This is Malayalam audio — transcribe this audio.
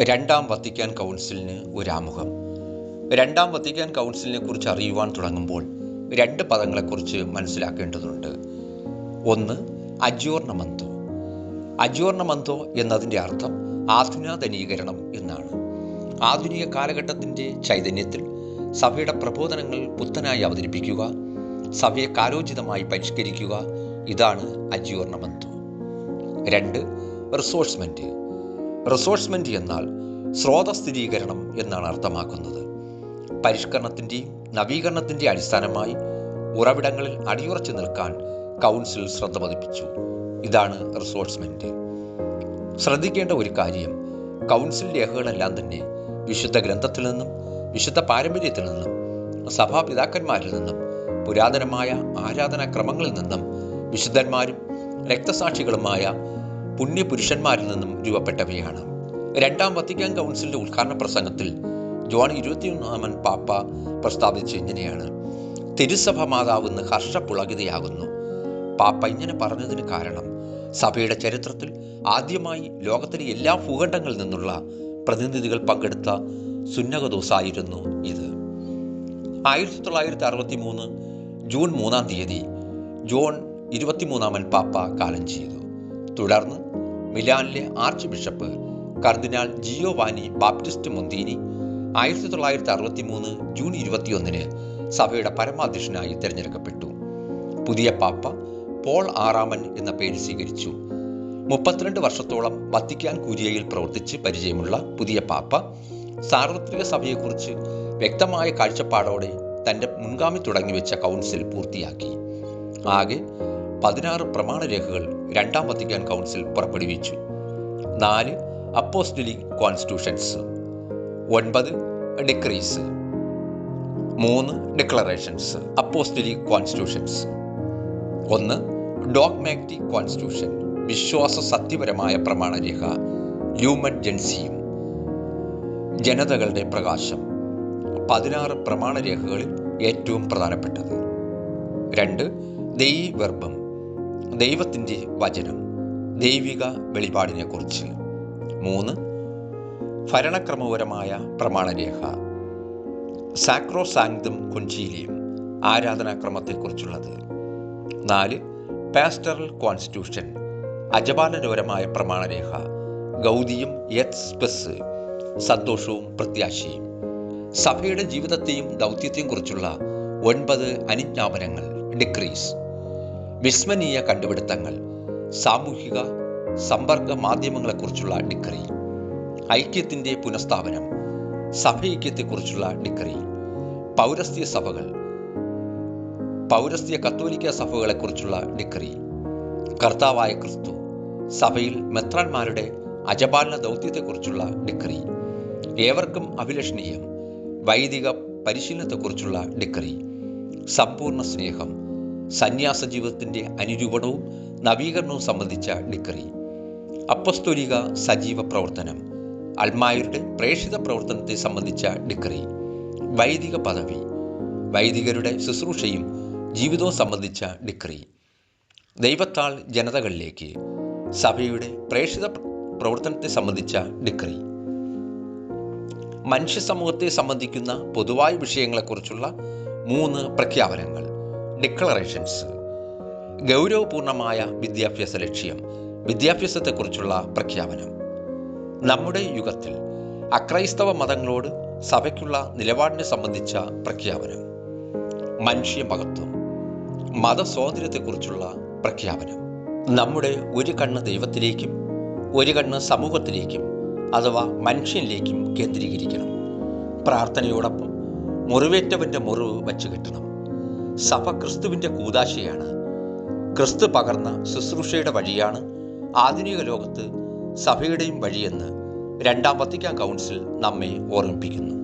രണ്ടാം വത്തിക്കാൻ കൗൺസിലിന് ആമുഖം രണ്ടാം വത്തിക്കാൻ കൗൺസിലിനെ കുറിച്ച് അറിയുവാൻ തുടങ്ങുമ്പോൾ രണ്ട് പദങ്ങളെക്കുറിച്ച് മനസ്സിലാക്കേണ്ടതുണ്ട്. ഒന്ന് അജ്യോർണമന്തോ അജ്യോർണമന്തോ എന്നതിന്റെ അർത്ഥം ആധുനാധനീകരണം എന്നാണ്. ആധുനിക കാലഘട്ടത്തിന്റെ ചൈതന്യത്തിൽ സഭയുടെ പ്രബോധനങ്ങൾ പുത്തനായി അവതരിപ്പിക്കുക സഭയെ കാലോചിതമായി പരിഷ്കരിക്കുക ഇതാണ് അജ്യോർണമന്തോ രണ്ട് റിസോഴ്സ്മെന്റ് റിസോഴ്സ്മെന്റ് എന്നാൽ സ്രോതസ്ഥിരീകരണം എന്നാണ് അർത്ഥമാക്കുന്നത്. പരിഷ്കരണത്തിന്റെയും നവീകരണത്തിന്റെ അടിസ്ഥാനമായി ഉറവിടങ്ങളിൽ അടിയുറച്ചു നിൽക്കാൻ കൗൺസിൽ ശ്രദ്ധ പതിപ്പിച്ചു. ഇതാണ് റിസോഴ്സ്മെന്റ് ശ്രദ്ധിക്കേണ്ട ഒരു കാര്യം കൗൺസിൽ രേഖകളെല്ലാം തന്നെ വിശുദ്ധ ഗ്രന്ഥത്തിൽ നിന്നും വിശുദ്ധ പാരമ്പര്യത്തിൽ നിന്നും സഭാപിതാക്കന്മാരിൽ നിന്നും പുരാതനമായ ആരാധനാക്രമങ്ങളിൽ നിന്നും വിശുദ്ധന്മാരും രക്തസാക്ഷികളുമായ പുണ്യപുരുഷന്മാരിൽ നിന്നും രൂപപ്പെട്ടവയാണ്. രണ്ടാം വത്തിക്കാൻ കൗൺസിലിന്റെ ഉദ്ഘാടന പ്രസംഗത്തിൽ ജോൺ ഇരുപത്തിയൊന്നാമൻ പാപ്പ പ്രസ്താവിച്ച ഇങ്ങനെയാണ് തിരുസഭ മാതാവെന്ന് ഹർഷപുളകിതയാകുന്നു പാപ്പ ഇങ്ങനെ പറഞ്ഞതിന് കാരണം സഭയുടെ ചരിത്രത്തിൽ ആദ്യമായി ലോകത്തിലെ എല്ലാ ഭൂഖണ്ഡങ്ങളിൽ നിന്നുള്ള പ്രതിനിധികൾ പങ്കെടുത്ത സുന്നകദോസായിരുന്നു ഇത്. ആയിരത്തി തൊള്ളായിരത്തി അറുപത്തി മൂന്ന് ജൂൺ മൂന്നാം തീയതി ജോൺ ഇരുപത്തിമൂന്നാമൻ പാപ്പ കാലം ചെയ്തു. തുടർന്ന് മിലാനിലെ ആർച്ച് ബിഷപ്പ് കർദിനാൾ ജിയോവാനി ബാപ്റ്റിസ്റ്റ് മുന്തീനി ആയിരത്തി തൊള്ളായിരത്തി അറുപത്തി മൂന്ന് ജൂൺ ഇരുപത്തിയൊന്നിന് സഭയുടെ പരമാധ്യക്ഷനായി തിരഞ്ഞെടുക്കപ്പെട്ടു. പുതിയ പാപ്പ പോൾ ആറാമൻ എന്ന പേര് സ്വീകരിച്ചു. മുപ്പത്തിരണ്ട് വർഷത്തോളം വത്തിക്കാൻ കുരിയയിൽ പ്രവർത്തിച്ച് പരിചയമുള്ള പുതിയ പാപ്പ സാർവത്രിക സഭയെക്കുറിച്ച് വ്യക്തമായ കാഴ്ചപ്പാടോടെ തന്റെ മുൻഗാമി തുടങ്ങിവെച്ച കൗൺസിൽ പൂർത്തിയാക്കി. ആകെ പതിനാറ് പ്രമാണരേഖകൾ രണ്ടാം വത്തിക്കാൻ കൗൺസിൽ പുറപ്പെടുവിച്ചു. നാല് അപ്പോസ്റ്റലിക് കോൺസ്റ്റിറ്റ്യൂഷൻസ്. ഒൻപത് ഡിക്രീസ്. മൂന്ന് ഡിക്ലറേഷൻസ് അപ്പോസ്റ്റലിക് കോൺസ്റ്റിറ്റ്യൂഷൻസ്. ഒന്ന് ഡോഗ്മാറ്റിക് കോൺസ്റ്റിറ്റ്യൂഷൻ വിശ്വാസ സത്യപരമായ പ്രമാണരേഖ ഹ്യൂമൻ ജൻസിയും. ജനതകളുടെ പ്രകാശം പതിനാറ് പ്രമാണരേഖകളിൽ ഏറ്റവും പ്രധാനപ്പെട്ടത്. രണ്ട് ദൈവഗർഭം ദൈവത്തിന്റെ വചനം ദൈവിക വെളിപാടിനെക്കുറിച്ച്. മൂന്ന് ഭരണക്രമപരമായ പ്രമാണരേഖ. സാക്രോസാങ്തും കൊഞ്ചീലിയും ആരാധനാക്രമത്തെക്കുറിച്ചുള്ളത്. നാല് പാസ്റ്ററൽ കോൺസ്റ്റിറ്റ്യൂഷൻ അജപാലനപരമായ പ്രമാണരേഖ ഗൗതിയും സ്പെസ് സന്തോഷവും പ്രത്യാശയും. സഭയുടെ ജീവിതത്തെയും ദൗത്യത്തെയും കുറിച്ചുള്ള ഒൻപത് അനുജ്ഞാപനങ്ങൾ ഡിക്രീസ്. വിസ്മനീയ കണ്ടുപിടുത്തങ്ങൾ സാമൂഹിക സമ്പർക്ക മാധ്യമങ്ങളെക്കുറിച്ചുള്ള ഡിക്രി ഐക്യത്തിന്റെ പുനഃസ്ഥാപനം സഭൈക്യത്തെക്കുറിച്ചുള്ള ഡിക്രി പൗരസ്ത്യ സഭകൾ പൗരസ്ത്യ കത്തോലിക്ക സഭകളെക്കുറിച്ചുള്ള ഡിക്രി കർത്താവായ ക്രിസ്തു സഭയിൽ മെത്രാന്മാരുടെ അജപാലന ദൗത്യത്തെക്കുറിച്ചുള്ള ഡിക്രി ഏവർക്കും അഭിലഷണീയം വൈദിക പരിശീലനത്തെക്കുറിച്ചുള്ള ഡിക്രി സമ്പൂർണ സ്നേഹം സന്യാസ ജീവിതത്തിന്റെ അനുരൂപണവും നവീകരണവും സംബന്ധിച്ച ഡിക്രി അപ്പസ്തോലിക സജീവ പ്രവർത്തനം അൽമായരുടെ പ്രേക്ഷിത പ്രവർത്തനത്തെ സംബന്ധിച്ച ഡിക്രി വൈദിക പദവി വൈദികരുടെ ശുശ്രൂഷയും ജീവിതവും സംബന്ധിച്ച ഡിക്രി ദൈവത്താൾ ജനതകളിലേക്ക് സഭയുടെ പ്രേക്ഷിത പ്രവർത്തനത്തെ സംബന്ധിച്ച ഡിക്രി മനുഷ്യ സമൂഹത്തെ സംബന്ധിക്കുന്ന പൊതുവായ വിഷയങ്ങളെക്കുറിച്ചുള്ള മൂന്ന് പ്രഖ്യാപനങ്ങൾ. ഡിക്ലറേഷൻസ്. ഗൗരവപൂർണമായ വിദ്യാഭ്യാസ ലക്ഷ്യം വിദ്യാഭ്യാസത്തെക്കുറിച്ചുള്ള പ്രഖ്യാപനം. നമ്മുടെ യുഗത്തിൽ അക്രൈസ്തവ മതങ്ങളോട് സഭയ്ക്കുള്ള നിലപാടിനെ സംബന്ധിച്ച പ്രഖ്യാപനം. മനുഷ്യ മഹത്വം മതസ്വാതന്ത്ര്യത്തെക്കുറിച്ചുള്ള പ്രഖ്യാപനം. നമ്മുടെ ഒരു കണ്ണ് ദൈവത്തിലേക്കും ഒരു കണ്ണ് സമൂഹത്തിലേക്കും അഥവാ മനുഷ്യനിലേക്കും കേന്ദ്രീകരിക്കണം. പ്രാർത്ഥനയോടൊപ്പം മുറിവേറ്റവന്റെ മുറിവ് വച്ചു കെട്ടണം സഭ ക്രിസ്തുവിന്റെ കൂതാശയാണ്. ക്രിസ്തു പകർന്ന ശുശ്രൂഷയുടെ വഴിയാണ് ആധുനിക ലോകത്ത് സഭയുടെയും വഴിയെന്ന് രണ്ടാം വത്തിക്കാൻ കൗൺസിൽ നമ്മെ ഓർമ്മിപ്പിക്കുന്നു.